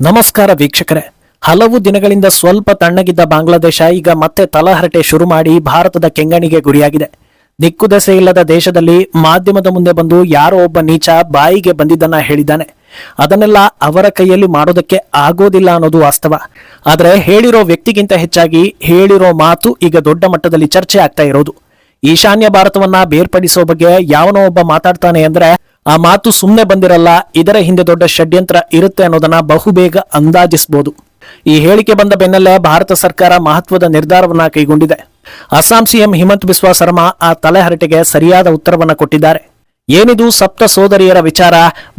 ನಮಸ್ಕಾರ ವೀಕ್ಷಕರೇ. ಹಲವು ದಿನಗಳಿಂದ ಸ್ವಲ್ಪ ತಣ್ಣಗಿದ್ದ ಬಾಂಗ್ಲಾದೇಶ ಈಗ ಮತ್ತೆ ತಲಹರಟೆ ಶುರು ಮಾಡಿ ಭಾರತದ ಕೆಂಗಣಿಗೆ ಗುರಿಯಾಗಿದೆ. ದಿಕ್ಕುದೆಸೆ ಇಲ್ಲದ ದೇಶದಲ್ಲಿ ಮಾಧ್ಯಮದ ಮುಂದೆ ಬಂದು ಯಾರೋ ಒಬ್ಬ ನೀಚ ಬಾಯಿಗೆ ಬಂದಿದ್ದನ್ನ ಹೇಳಿದ್ದಾನೆ. ಅದನ್ನೆಲ್ಲ ಅವರ ಕೈಯಲ್ಲಿ ಮಾಡೋದಕ್ಕೆ ಆಗೋದಿಲ್ಲ ಅನ್ನೋದು ವಾಸ್ತವ. ಆದರೆ ಹೇಳಿರೋ ವ್ಯಕ್ತಿಗಿಂತ ಹೆಚ್ಚಾಗಿ ಹೇಳಿರೋ ಮಾತು ಈಗ ದೊಡ್ಡ ಮಟ್ಟದಲ್ಲಿ ಚರ್ಚೆ ಆಗ್ತಾ ಇರೋದು. ಈಶಾನ್ಯ ಭಾರತವನ್ನ ಬೇರ್ಪಡಿಸೋ ಬಗ್ಗೆ ಯಾವನೋ ಒಬ್ಬ ಮಾತಾಡ್ತಾನೆ ಅಂದ್ರೆ ಆ ಮಾತು ಸುಮ್ಮನೆ ಬಂದಿರಲ್ಲ, ಇದರ ಹಿಂದೆ ದೊಡ್ಡ ಷಡ್ಯಂತ್ರ ಇರುತ್ತೆ ಅನ್ನೋದನ್ನ ಬಹುಬೇಗ ಅಂದಾಜಿಸಬಹುದು ಈ ಹೇಳಿಕೆ ಬಂದ ಬೆನ್ನಲ್ಲೇ ಭಾರತ ಸರ್ಕಾರ ಮಹತ್ವದ ನಿರ್ಧಾರವನ್ನ ಕೈಗೊಂಡಿದೆ. ಅಸ್ಸಾಂ ಸಿಎಂ ಹಿಮಂತ್ ಬಿಸ್ವಾ ಶರ್ಮಾ ಆ ತಲೆಹರಟೆಗೆ ಸರಿಯಾದ ಉತ್ತರವನ್ನ ಕೊಟ್ಟಿದ್ದಾರೆ. ಏನಿದು ಸಪ್ತ ಸೋದರಿಯರ ವಿಚಾರ,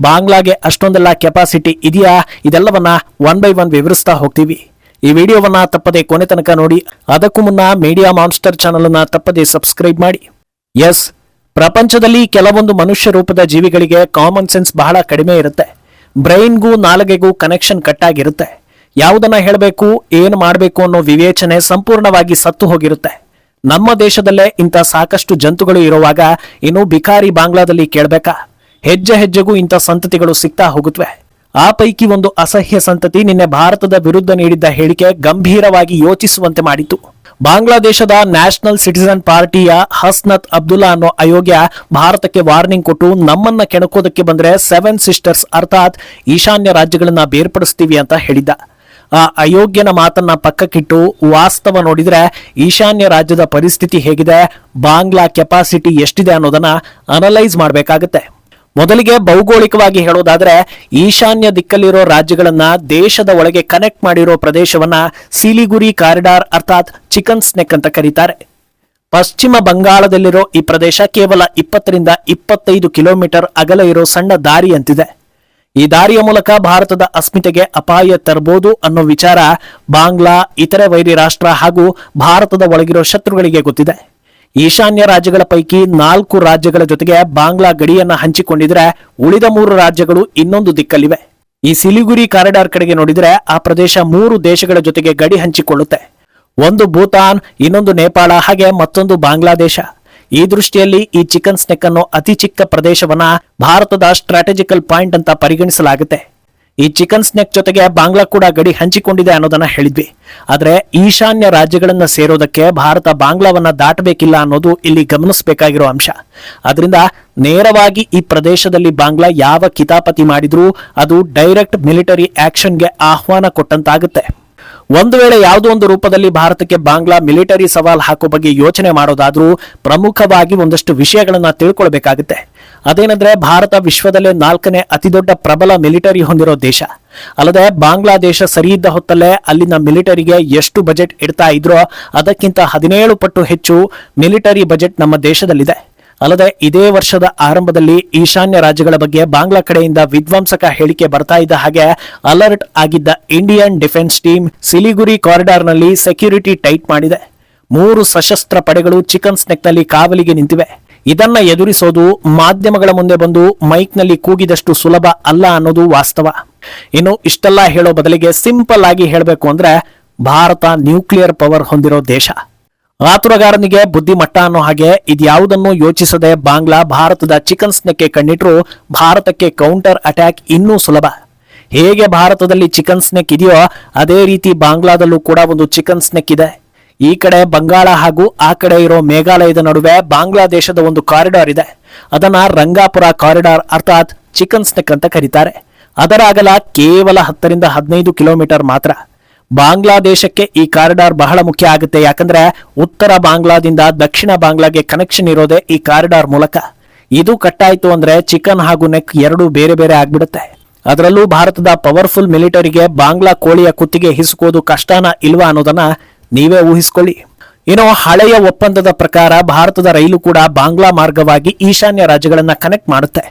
ಬಾಂಗ್ಲಾಗೆ ಅಷ್ಟೊಂದೆಲ್ಲ ಕೆಪಾಸಿಟಿ ಇದೆಯಾ? ಇದೆಲ್ಲವನ್ನ ಒನ್ ಬೈ ಒನ್ ವಿವರಿಸ್ತಾ ಹೋಗ್ತೀವಿ. ಈ ವಿಡಿಯೋವನ್ನ ತಪ್ಪದೆ ಕೊನೆ ತನಕ ನೋಡಿ, ಅದಕ್ಕೂ ಮುನ್ನ ಮೀಡಿಯಾ ಮಾನ್ಸ್ಟರ್ ಚಾನಲ್ ಅನ್ನ ತಪ್ಪದೆ ಸಬ್ಸ್ಕ್ರೈಬ್ ಮಾಡಿ. ಎಸ್ ಪ್ರಪಂಚದಲ್ಲಿ ಕೆಲವೊಂದು ಮನುಷ್ಯ ರೂಪದ ಜೀವಿಗಳಿಗೆ ಕಾಮನ್ ಸೆನ್ಸ್ ಬಹಳ ಕಡಿಮೆ ಇರುತ್ತೆ. ಬ್ರೈನ್ಗೂ ನಾಲಗೆಗೂ ಕನೆಕ್ಷನ್ ಕಟ್ ಆಗಿರುತ್ತೆ. ಯಾವುದನ್ನ ಹೇಳಬೇಕು, ಏನು ಮಾಡಬೇಕು ಅನ್ನೋ ವಿವೇಚನೆ ಸಂಪೂರ್ಣವಾಗಿ ಸತ್ತು ಹೋಗಿರುತ್ತೆ. ನಮ್ಮ ದೇಶದಲ್ಲೇ ಇಂಥ ಸಾಕಷ್ಟು ಜಂತುಗಳು ಇರುವಾಗ ಇನ್ನು ಬಿಕಾರಿ ಬಾಂಗ್ಲಾದಲ್ಲಿ ಕೇಳಬೇಕಾ? ಹೆಜ್ಜೆ ಹೆಜ್ಜೆಗೂ ಇಂಥ ಸಂತತಿಗಳು ಸಿಗ್ತಾ ಹೋಗುತ್ತವೆ ಆ ಪೈಕಿ ಒಂದು ಅಸಹ್ಯ ಸಂತತಿ ನಿನ್ನೆ ಭಾರತದ ವಿರುದ್ಧ ನೀಡಿದ್ದ ಹೇಳಿಕೆ ಗಂಭೀರವಾಗಿ ಯೋಚಿಸುವಂತೆ ಮಾಡಿತು. ಬಾಂಗ್ಲಾದೇಶದ ನ್ಯಾಷನಲ್ ಸಿಟಿಸನ್ ಪಾರ್ಟಿಯ ಹಸ್ನತ್ ಅಬ್ದುಲ್ಲಾ ಅನ್ನೋ ಅಯೋಗ್ಯ ಭಾರತಕ್ಕೆ ವಾರ್ನಿಂಗ್ ಕೊಟ್ಟು ನಮ್ಮನ್ನ ಕೆಣಕೋದಕ್ಕೆ ಬಂದ್ರೆ ಸೆವೆನ್ ಸಿಸ್ಟರ್ಸ್ ಅರ್ಥಾತ್ ಈಶಾನ್ಯ ರಾಜ್ಯಗಳನ್ನ ಬೇರ್ಪಡಿಸ್ತೀವಿ ಅಂತ ಹೇಳಿದ್ದ. ಆ ಅಯೋಗ್ಯನ ಮಾತನ್ನ ಪಕ್ಕಕ್ಕಿಟ್ಟು ವಾಸ್ತವ ನೋಡಿದ್ರೆ ಈಶಾನ್ಯ ರಾಜ್ಯದ ಪರಿಸ್ಥಿತಿ ಹೇಗಿದೆ, ಬಾಂಗ್ಲಾ ಕೆಪಾಸಿಟಿ ಎಷ್ಟಿದೆ ಅನ್ನೋದನ್ನ ಅನಲೈಸ್ ಮಾಡಬೇಕಾಗುತ್ತೆ. ಮೊದಲಿಗೆ ಭೌಗೋಳಿಕವಾಗಿ ಹೇಳೋದಾದ್ರೆ ಈಶಾನ್ಯ ದಿಕ್ಕಲ್ಲಿರೋ ರಾಜ್ಯಗಳನ್ನ ದೇಶದ ಒಳಗೆ ಕನೆಕ್ಟ್ ಮಾಡಿರೋ ಪ್ರದೇಶವನ್ನ ಸಿಲಿಗುರಿ ಕಾರಿಡಾರ್ ಅರ್ಥಾತ್ ಚಿಕನ್ ಸ್ನೆಕ್ ಅಂತ ಕರೀತಾರೆ. ಪಶ್ಚಿಮ ಬಂಗಾಳದಲ್ಲಿರೋ ಈ ಪ್ರದೇಶ ಕೇವಲ ಇಪ್ಪತ್ತರಿಂದ ಇಪ್ಪತ್ತೈದು ಕಿಲೋಮೀಟರ್ ಅಗಲ ಇರೋ ಸಣ್ಣ ದಾರಿಯಂತಿದೆ ಈ ದಾರಿಯ ಮೂಲಕ ಭಾರತದ ಅಸ್ಮಿತೆಗೆ ಅಪಾಯ ತರಬಹುದು ಅನ್ನೋ ವಿಚಾರ ಬಾಂಗ್ಲಾ, ಇತರೆ ವೈರಿ ರಾಷ್ಟ್ರ ಹಾಗೂ ಭಾರತದ ಒಳಗಿರೋ ಶತ್ರುಗಳಿಗೆ ಗೊತ್ತಿದೆ. ಈಶಾನ್ಯ ರಾಜ್ಯಗಳ ಪೈಕಿ ನಾಲ್ಕು ರಾಜ್ಯಗಳ ಜೊತೆಗೆ ಬಾಂಗ್ಲಾ ಗಡಿಯನ್ನ ಹಂಚಿಕೊಂಡಿದ್ರೆ ಉಳಿದ ಮೂರು ರಾಜ್ಯಗಳು ಇನ್ನೊಂದು ದಿಕ್ಕಲ್ಲಿವೆ. ಈ ಸಿಲಿಗುರಿ ಕಾರಿಡಾರ್ ಕಡೆಗೆ ನೋಡಿದ್ರೆ ಆ ಪ್ರದೇಶ ಮೂರು ದೇಶಗಳ ಜೊತೆಗೆ ಗಡಿ ಹಂಚಿಕೊಳ್ಳುತ್ತೆ. ಒಂದು ಭೂತಾನ್, ಇನ್ನೊಂದು ನೇಪಾಳ, ಹಾಗೆ ಮತ್ತೊಂದು ಬಾಂಗ್ಲಾದೇಶ. ಈ ದೃಷ್ಟಿಯಲ್ಲಿ ಈ ಚಿಕನ್ ಸ್ನೆಕ್ ಅನ್ನು ಅತಿ ಚಿಕ್ಕ ಪ್ರದೇಶವನ್ನ ಭಾರತದ ಸ್ಟ್ರಾಟಜಿಕಲ್ ಪಾಯಿಂಟ್ ಅಂತ ಪರಿಗಣಿಸಲಾಗುತ್ತೆ. ಈ ಚಿಕನ್ ಸ್ನ್ಯಾಕ್ ಜೊತೆಗೆ ಬಾಂಗ್ಲಾ ಕೂಡ ಗಡಿ ಹಂಚಿಕೊಂಡಿದೆ ಅನ್ನೋದನ್ನ ಹೇಳಿದ್ವಿ. ಆದ್ರೆ ಈಶಾನ್ಯ ರಾಜ್ಯಗಳನ್ನ ಸೇರೋದಕ್ಕೆ ಭಾರತ ಬಾಂಗ್ಲಾವನ್ನ ದಾಟಬೇಕಿಲ್ಲ ಅನ್ನೋದು ಇಲ್ಲಿ ಗಮನಿಸಬೇಕಾಗಿರೋ ಅಂಶ. ಅದರಿಂದ ನೇರವಾಗಿ ಈ ಪ್ರದೇಶದಲ್ಲಿ ಬಾಂಗ್ಲಾ ಯಾವ ಕಿತಾಪತಿ ಮಾಡಿದ್ರೂ ಅದು ಡೈರೆಕ್ಟ್ ಮಿಲಿಟರಿ ಆಕ್ಷನ್ಗೆ ಆಹ್ವಾನ ಕೊಟ್ಟಂತಾಗುತ್ತೆ. ಒಂದು ವೇಳೆ ಯಾವುದೋ ಒಂದು ರೂಪದಲ್ಲಿ ಭಾರತಕ್ಕೆ ಬಾಂಗ್ಲಾ ಮಿಲಿಟರಿ ಸವಾಲ್ ಹಾಕೋ ಬಗ್ಗೆ ಯೋಚನೆ ಮಾಡೋದಾದ್ರೂ ಪ್ರಮುಖವಾಗಿ ಒಂದಷ್ಟು ವಿಷಯಗಳನ್ನ ತಿಳ್ಕೊಳ್ಬೇಕಾಗುತ್ತೆ. ಅದೇನಂದ್ರೆ ಭಾರತ ವಿಶ್ವದಲ್ಲೇ ನಾಲ್ಕನೇ ಅತಿದೊಡ್ಡ ಪ್ರಬಲ ಮಿಲಿಟರಿ ಹೊಂದಿರೋ ದೇಶ. ಅಲ್ಲದೆ ಬಾಂಗ್ಲಾದೇಶ ಸರಿ ಇದ್ದ ಹೊತ್ತಲ್ಲೇ ಅಲ್ಲಿನ ಮಿಲಿಟರಿಗೆ ಎಷ್ಟು ಬಜೆಟ್ ಇಡ್ತಾ ಇದ್ರೋ ಅದಕ್ಕಿಂತ ಹದಿನೇಳು ಪಟ್ಟು ಹೆಚ್ಚು ಮಿಲಿಟರಿ ಬಜೆಟ್ ನಮ್ಮ ದೇಶದಲ್ಲಿದೆ. ಅಲ್ಲದೆ ಇದೇ ವರ್ಷದ ಆರಂಭದಲ್ಲಿ ಈಶಾನ್ಯ ರಾಜ್ಯಗಳ ಬಗ್ಗೆ ಬಾಂಗ್ಲಾ ಕಡೆಯಿಂದ ವಿಧ್ವಂಸಕ ಹೇಳಿಕೆ ಬರ್ತಾ ಇದ್ದ ಹಾಗೆ ಅಲರ್ಟ್ ಆಗಿದ್ದ ಇಂಡಿಯನ್ ಡಿಫೆನ್ಸ್ ಟೀಮ್ ಸಿಲಿಗುರಿ ಕಾರಿಡಾರ್ನಲ್ಲಿ ಸೆಕ್ಯೂರಿಟಿ ಟೈಟ್ ಮಾಡಿದೆ. ಮೂರು ಸಶಸ್ತ್ರ ಪಡೆಗಳು ಚಿಕನ್ ಸ್ನೆಕ್ನಲ್ಲಿ ಕಾವಲಿಗೆ ನಿಂತಿವೆ. ಇದನ್ನ ಎದುರಿಸೋದು ಮಾಧ್ಯಮಗಳ ಮುಂದೆ ಬಂದು ಮೈಕ್ನಲ್ಲಿ ಕೂಗಿದಷ್ಟು ಸುಲಭ ಅಲ್ಲ ಅನ್ನೋದು ವಾಸ್ತವ. ಇನ್ನು ಇಷ್ಟೆಲ್ಲ ಹೇಳೋ ಬದಲಿಗೆ ಸಿಂಪಲ್ ಆಗಿ ಹೇಳಬೇಕು ಅಂದ್ರೆ ಭಾರತ ನ್ಯೂಕ್ಲಿಯರ್ ಪವರ್ ಹೊಂದಿರೋ ದೇಶ. ಆತುರಗಾರನಿಗೆ ಬುದ್ಧಿಮಟ್ಟ ಅನ್ನೋ ಹಾಗೆ ಇದ್ಯಾವುದನ್ನು ಯೋಚಿಸದೆ ಬಾಂಗ್ಲಾ ಭಾರತದ ಚಿಕನ್ ಸ್ನೆಕ್ಗೆ ಕಣ್ಣಿಟ್ರು ಭಾರತಕ್ಕೆ ಕೌಂಟರ್ ಅಟ್ಯಾಕ್ ಇನ್ನೂ ಸುಲಭ. ಹೇಗೆ ಭಾರತದಲ್ಲಿ ಚಿಕನ್ ಸ್ನೆಕ್ ಇದೆಯೋ ಅದೇ ರೀತಿ ಬಾಂಗ್ಲಾದಲ್ಲೂ ಕೂಡ ಒಂದು ಚಿಕನ್ ಸ್ನೆಕ್ ಇದೆ. ಈ ಕಡೆ ಬಂಗಾಳ ಹಾಗೂ ಆ ಕಡೆ ಇರೋ ಮೇಘಾಲಯದ ನಡುವೆ ಬಾಂಗ್ಲಾದೇಶದ ಒಂದು ಕಾರಿಡಾರ್ ಇದೆ. ಅದನ್ನ ರಂಗಾಪುರ ಕಾರಿಡಾರ್ ಅರ್ಥಾತ್ ಚಿಕನ್ ಸ್ನೆಕ್ ಅಂತ ಕರೀತಾರೆ. ಅದರ ಅಗಲ ಕೇವಲ ಹತ್ತರಿಂದ ಹದಿನೈದು ಕಿಲೋಮೀಟರ್ ಮಾತ್ರ. ಬಾಂಗ್ಲಾದೇಶಕ್ಕೆ ಈ ಕಾರಿಡಾರ್ ಬಹಳ ಮುಖ್ಯ ಆಗುತ್ತೆ. ಯಾಕಂದ್ರೆ ಉತ್ತರ ಬಾಂಗ್ಲಾದಿಂದ ದಕ್ಷಿಣ ಬಾಂಗ್ಲಾಗೆ ಕನೆಕ್ಷನ್ ಇರೋದೇ ಈ ಕಾರಿಡಾರ್ ಮೂಲಕ. ಇದು ಕಟ್ಟಾಯಿತು ಅಂದ್ರೆ ಚಿಕನ್ ಹಾಗೂ ನೆಕ್ ಎರಡು ಬೇರೆ ಬೇರೆ ಆಗ್ಬಿಡುತ್ತೆ. ಅದರಲ್ಲೂ ಭಾರತದ ಪವರ್ಫುಲ್ ಮಿಲಿಟರಿಗೆ ಬಾಂಗ್ಲಾ ಕೋಳಿಯ ಕುತ್ತಿಗೆ ಹಿಸುಕೋದು ಕಷ್ಟನ ಇಲ್ವಾ ಅನ್ನೋದನ್ನ ನೀವೇ ಊಹಿಸಿಕೊಳ್ಳಿ. ಇನ್ನು ಹಳೆಯ ಒಪ್ಪಂದದ ಪ್ರಕಾರ ಭಾರತದ ರೈಲು ಕೂಡ ಬಾಂಗ್ಲಾ ಮಾರ್ಗವಾಗಿ ಈಶಾನ್ಯ ರಾಜ್ಯಗಳನ್ನ ಕನೆಕ್ಟ್ ಮಾಡುತ್ತೆ.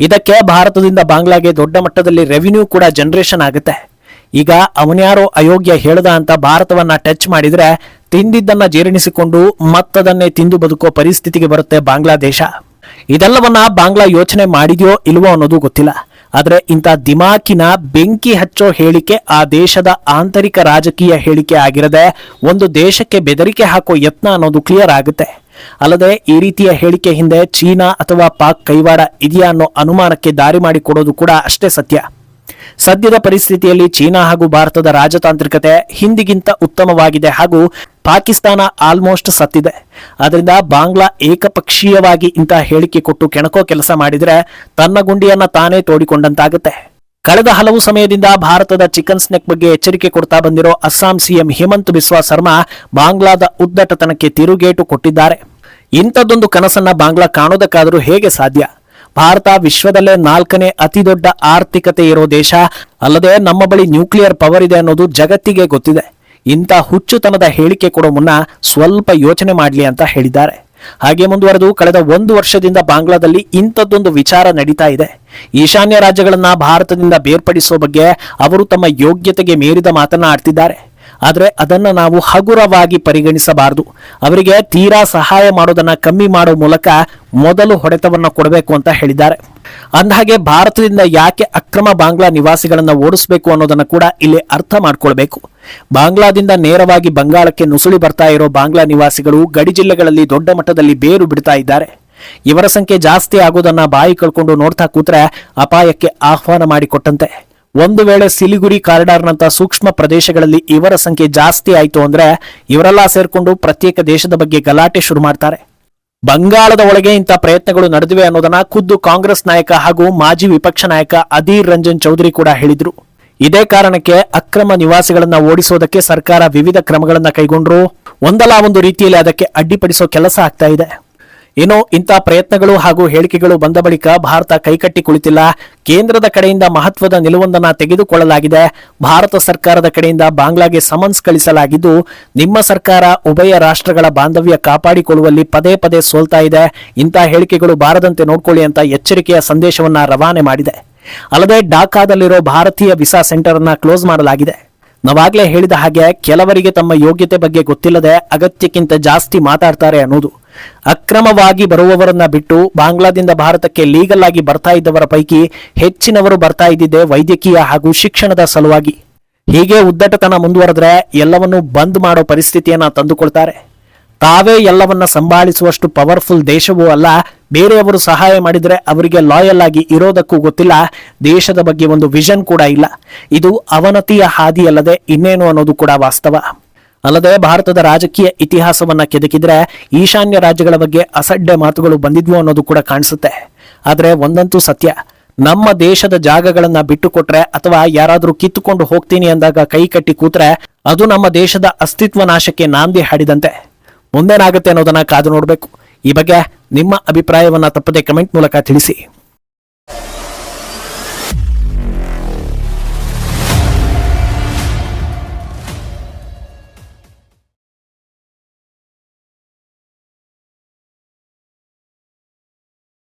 ಇದಕ್ಕೆ ಭಾರತದಿಂದ ಬಾಂಗ್ಲಾಗೆ ದೊಡ್ಡ ಮಟ್ಟದಲ್ಲಿ ರೆವಿನ್ಯೂ ಕೂಡ ಜನರೇಷನ್ ಆಗುತ್ತೆ. ಈಗ ಅವನ್ಯಾರೋ ಅಯೋಗ್ಯ ಹೇಳದ ಅಂತ ಭಾರತವನ್ನ ಟಚ್ ಮಾಡಿದ್ರೆ ತಿಂದಿದ್ದನ್ನ ಜೀರ್ಣಿಸಿಕೊಂಡು ಮತ್ತದನ್ನೇ ತಿಂದು ಬದುಕೋ ಪರಿಸ್ಥಿತಿಗೆ ಬರುತ್ತೆ ಬಾಂಗ್ಲಾದೇಶ. ಇದೆಲ್ಲವನ್ನ ಬಾಂಗ್ಲಾ ಯೋಚನೆ ಮಾಡಿದೆಯೋ ಇಲ್ವೋ ಅನ್ನೋದು ಗೊತ್ತಿಲ್ಲ. ಆದ್ರೆ ಇಂಥ ದಿಮಾಕಿನ ಬೆಂಕಿ ಹಚ್ಚೋ ಹೇಳಿಕೆ ಆ ದೇಶದ ಆಂತರಿಕ ರಾಜಕೀಯ ಹೇಳಿಕೆ ಆಗಿರದೆ ಒಂದು ದೇಶಕ್ಕೆ ಬೆದರಿಕೆ ಹಾಕೋ ಯತ್ನ ಅನ್ನೋದು ಕ್ಲಿಯರ್ ಆಗುತ್ತೆ. ಅಲ್ಲದೆ ಈ ರೀತಿಯ ಹೇಳಿಕೆ ಹಿಂದೆ ಚೀನಾ ಅಥವಾ ಪಾಕ್ ಕೈವಾಡ ಇದೆಯಾ ಅನ್ನೋ ಅನುಮಾನಕ್ಕೆ ದಾರಿ ಮಾಡಿಕೊಡೋದು ಕೂಡ ಅಷ್ಟೇ ಸತ್ಯ. ಸದ್ಯದ ಪರಿಸ್ಥಿತಿಯಲ್ಲಿ ಚೀನಾ ಹಾಗೂ ಭಾರತದ ರಾಜತಾಂತ್ರಿಕತೆ ಹಿಂದಿಗಿಂತ ಉತ್ತಮವಾಗಿದೆ ಹಾಗೂ ಪಾಕಿಸ್ತಾನ ಆಲ್ಮೋಸ್ಟ್ ಸತ್ತಿದೆ. ಅದರಿಂದ ಬಾಂಗ್ಲಾ ಏಕಪಕ್ಷೀಯವಾಗಿ ಇಂತಹ ಹೇಳಿಕೆ ಕೊಟ್ಟು ಕೆಣಕೋ ಕೆಲಸ ಮಾಡಿದರೆ ತನ್ನ ಗುಂಡಿಯನ್ನ ತಾನೇ ತೋಡಿಕೊಂಡಂತಾಗುತ್ತೆ. ಕಳೆದ ಹಲವು ಸಮಯದಿಂದ ಭಾರತದ ಚಿಕನ್ ಸ್ನೆಕ್ ಬಗ್ಗೆ ಎಚ್ಚರಿಕೆ ಕೊಡ್ತಾ ಬಂದಿರೋ ಅಸ್ಸಾಂ ಸಿಎಂ ಹೇಮಂತ್ ಬಿಸ್ವಾ ಶರ್ಮಾ ಬಾಂಗ್ಲಾದ ಉದ್ದಟತನಕ್ಕೆ ತಿರುಗೇಟು ಕೊಟ್ಟಿದ್ದಾರೆ. ಇಂಥದ್ದೊಂದು ಕನಸನ್ನ ಬಾಂಗ್ಲಾ ಕಾಣೋದಕ್ಕಾದರೂ ಹೇಗೆ ಸಾಧ್ಯ? ಭಾರತ ವಿಶ್ವದಲ್ಲೇ ನಾಲ್ಕನೇ ಅತಿ ದೊಡ್ಡ ಆರ್ಥಿಕತೆ ಇರೋ ದೇಶ. ಅಲ್ಲದೆ ನಮ್ಮ ಬಳಿ ನ್ಯೂಕ್ಲಿಯರ್ ಪವರ್ ಇದೆ ಅನ್ನೋದು ಜಗತ್ತಿಗೆ ಗೊತ್ತಿದೆ. ಇಂಥ ಹುಚ್ಚುತನದ ಹೇಳಿಕೆ ಕೊಡೋ ಮುನ್ನ ಸ್ವಲ್ಪ ಯೋಚನೆ ಮಾಡಲಿ ಅಂತ ಹೇಳಿದ್ದಾರೆ. ಹಾಗೆ ಮುಂದುವರೆದು ಕಳೆದ ಒಂದು ವರ್ಷದಿಂದ ಬಾಂಗ್ಲಾದಲ್ಲಿ ಇಂಥದ್ದೊಂದು ವಿಚಾರ ನಡೀತಾ ಇದೆ. ಈಶಾನ್ಯ ರಾಜ್ಯಗಳನ್ನ ಭಾರತದಿಂದ ಬೇರ್ಪಡಿಸುವ ಬಗ್ಗೆ ಅವರು ತಮ್ಮ ಯೋಗ್ಯತೆಗೆ ಮೀರಿದ ಮಾತನ್ನ ಆಡ್ತಿದ್ದಾರೆ. ಆದರೆ ಅದನ್ನು ನಾವು ಹಗುರವಾಗಿ ಪರಿಗಣಿಸಬಾರದು. ಅವರಿಗೆ ತೀರಾ ಸಹಾಯ ಮಾಡೋದನ್ನು ಕಮ್ಮಿ ಮಾಡೋ ಮೂಲಕ ಮೊದಲು ಹೊಡೆತವನ್ನು ಕೊಡಬೇಕು ಅಂತ ಹೇಳಿದ್ದಾರೆ. ಅಂದಹಾಗೆ ಭಾರತದಿಂದ ಯಾಕೆ ಅಕ್ರಮ ಬಾಂಗ್ಲಾ ನಿವಾಸಿಗಳನ್ನು ಓಡಿಸಬೇಕು ಅನ್ನೋದನ್ನು ಕೂಡ ಇಲ್ಲಿ ಅರ್ಥ ಮಾಡಿಕೊಳ್ಬೇಕು. ಬಾಂಗ್ಲಾದಿಂದ ನೇರವಾಗಿ ಬಂಗಾಳಕ್ಕೆ ನುಸುಳಿ ಬರ್ತಾ ಇರೋ ಬಾಂಗ್ಲಾ ನಿವಾಸಿಗಳು ಗಡಿ ಜಿಲ್ಲೆಗಳಲ್ಲಿ ದೊಡ್ಡ ಮಟ್ಟದಲ್ಲಿ ಬೇರು ಬಿಡ್ತಾ ಇದ್ದಾರೆ. ಇವರ ಸಂಖ್ಯೆ ಜಾಸ್ತಿ ಆಗೋದನ್ನ ಬಾಯಿ ಕಳ್ಕೊಂಡು ನೋಡ್ತಾ ಕೂತ್ರೆ ಅಪಾಯಕ್ಕೆ ಆಹ್ವಾನ ಮಾಡಿಕೊಟ್ಟಂತೆ. ಒಂದು ವೇಳೆ ಸಿಲಿಗುರಿ ಕಾರಿಡಾರ್ನಂತಹ ಸೂಕ್ಷ್ಮ ಪ್ರದೇಶಗಳಲ್ಲಿ ಇವರ ಸಂಖ್ಯೆ ಜಾಸ್ತಿ ಆಯಿತು ಅಂದ್ರೆ ಇವರೆಲ್ಲ ಸೇರ್ಕೊಂಡು ಪ್ರತ್ಯೇಕ ದೇಶದ ಬಗ್ಗೆ ಗಲಾಟೆ ಶುರು ಮಾಡ್ತಾರೆ. ಬಂಗಾಳದ ಒಳಗೆ ಇಂಥ ಪ್ರಯತ್ನಗಳು ನಡೆದಿವೆ ಅನ್ನೋದನ್ನ ಖುದ್ದು ಕಾಂಗ್ರೆಸ್ ನಾಯಕ ಹಾಗೂ ಮಾಜಿ ವಿಪಕ್ಷ ನಾಯಕ ಅಧೀರ್ ರಂಜನ್ ಚೌಧರಿ ಕೂಡ ಹೇಳಿದ್ರು. ಇದೇ ಕಾರಣಕ್ಕೆ ಅಕ್ರಮ ನಿವಾಸಿಗಳನ್ನ ಓಡಿಸೋದಕ್ಕೆ ಸರ್ಕಾರ ವಿವಿಧ ಕ್ರಮಗಳನ್ನ ಕೈಗೊಂಡ್ರು. ಒಂದಲ್ಲ ಒಂದು ರೀತಿಯಲ್ಲಿ ಅದಕ್ಕೆ ಅಡ್ಡಿಪಡಿಸೋ ಕೆಲಸ ಆಗ್ತಾ ಇದೆ. ಇನ್ನು ಇಂಥ ಪ್ರಯತ್ನಗಳು ಹಾಗೂ ಹೇಳಿಕೆಗಳು ಬಂದ ಬಳಿಕ ಭಾರತ ಕೈಕಟ್ಟಿ ಕುಳಿತಿಲ್ಲ. ಕೇಂದ್ರದ ಕಡೆಯಿಂದ ಮಹತ್ವದ ನಿಲುವೊಂದನ್ನು ತೆಗೆದುಕೊಳ್ಳಲಾಗಿದೆ. ಭಾರತ ಸರ್ಕಾರದ ಕಡೆಯಿಂದ ಬಾಂಗ್ಲಾಗೆ ಸಮನ್ಸ್ ಕಳಿಸಲಾಗಿದ್ದು, ನಿಮ್ಮ ಸರ್ಕಾರ ಉಭಯ ರಾಷ್ಟ್ರಗಳ ಬಾಂಧವ್ಯ ಕಾಪಾಡಿಕೊಳ್ಳುವಲ್ಲಿ ಪದೇ ಪದೇ ಸೋಲ್ತಾ ಇದೆ. ಇಂಥ ಹೇಳಿಕೆಗಳು ಬಾರದಂತೆ ನೋಡಿಕೊಳ್ಳಿ ಅಂತ ಎಚ್ಚರಿಕೆಯ ಸಂದೇಶವನ್ನು ರವಾನೆ ಮಾಡಿದೆ. ಅಲ್ಲದೆ, ಢಾಕಾದಲ್ಲಿರೋ ಭಾರತೀಯ ವಿಸಾ ಸೆಂಟರ್ ಅನ್ನ ಕ್ಲೋಸ್ ಮಾಡಲಾಗಿದೆ. ನಾವಾಗ್ಲೇ ಹೇಳಿದ ಹಾಗೆ ಕೆಲವರಿಗೆ ತಮ್ಮ ಯೋಗ್ಯತೆ ಬಗ್ಗೆ ಗೊತ್ತಿಲ್ಲದೆ ಅಗತ್ಯಕ್ಕಿಂತ ಜಾಸ್ತಿ ಮಾತಾಡ್ತಾರೆ ಅನ್ನೋದು. ಅಕ್ರಮವಾಗಿ ಬರುವವರನ್ನ ಬಿಟ್ಟು ಬಾಂಗ್ಲಾದಿಂದ ಭಾರತಕ್ಕೆ ಲೀಗಲ್ ಆಗಿ ಬರ್ತಾ ಇದ್ದವರ ಪೈಕಿ ಹೆಚ್ಚಿನವರು ಬರ್ತಾ ಇದ್ದಿದ್ದೆ ವೈದ್ಯಕೀಯ ಹಾಗೂ ಶಿಕ್ಷಣದ ಸಲುವಾಗಿ. ಹೀಗೆ ಉದ್ದಟತನ ಮುಂದುವರೆದ್ರೆ ಎಲ್ಲವನ್ನೂ ಬಂದ್ ಮಾಡೋ ಪರಿಸ್ಥಿತಿಯನ್ನ ತಂದುಕೊಳ್ತಾರೆ. ತಾವೇ ಎಲ್ಲವನ್ನ ಸಂಭಾಳಿಸುವಷ್ಟು ಪವರ್ಫುಲ್ ದೇಶವೂ ಅಲ್ಲ, ಬೇರೆಯವರು ಸಹಾಯ ಮಾಡಿದರೆ ಅವರಿಗೆ ಲಾಯಲ್ ಆಗಿ ಇರೋದಕ್ಕೂ ಗೊತ್ತಿಲ್ಲ, ದೇಶದ ಬಗ್ಗೆ ಒಂದು ವಿಷನ್ ಕೂಡ ಇಲ್ಲ. ಇದು ಅವನತಿಯ ಹಾದಿಯಲ್ಲದೆ ಇನ್ನೇನು ಅನ್ನೋದು ಕೂಡ ವಾಸ್ತವ. ಅಲ್ಲದೆ ಭಾರತದ ರಾಜಕೀಯ ಇತಿಹಾಸವನ್ನ ಕೆದಕಿದ್ರೆ ಈಶಾನ್ಯ ರಾಜ್ಯಗಳ ಬಗ್ಗೆ ಅಸಡ್ಡೆ ಮಾತುಗಳು ಬಂದಿದ್ವು ಅನ್ನೋದು ಕೂಡ ಕಾಣಿಸುತ್ತೆ. ಆದರೆ ಒಂದಂತೂ ಸತ್ಯ, ನಮ್ಮ ದೇಶದ ಜಾಗಗಳನ್ನ ಬಿಟ್ಟುಕೊಟ್ರೆ ಅಥವಾ ಯಾರಾದರೂ ಕಿತ್ತುಕೊಂಡು ಹೋಗ್ತೀನಿ ಅಂದಾಗ ಕೈ ಕಟ್ಟಿ ಕೂತ್ರೆ ಅದು ನಮ್ಮ ದೇಶದ ಅಸ್ತಿತ್ವ ನಾಶಕ್ಕೆ ನಾಂದಿ ಹಾಡಿದಂತೆ. ಮುಂದೇನಾಗುತ್ತೆ ಅನ್ನೋದನ್ನ ಕಾದು ನೋಡಬೇಕು. ಈ ಬಗ್ಗೆ ನಿಮ್ಮ ಅಭಿಪ್ರಾಯವನ್ನ ತಪ್ಪದೆ ಕಮೆಂಟ್ ಮೂಲಕ ತಿಳಿಸಿ.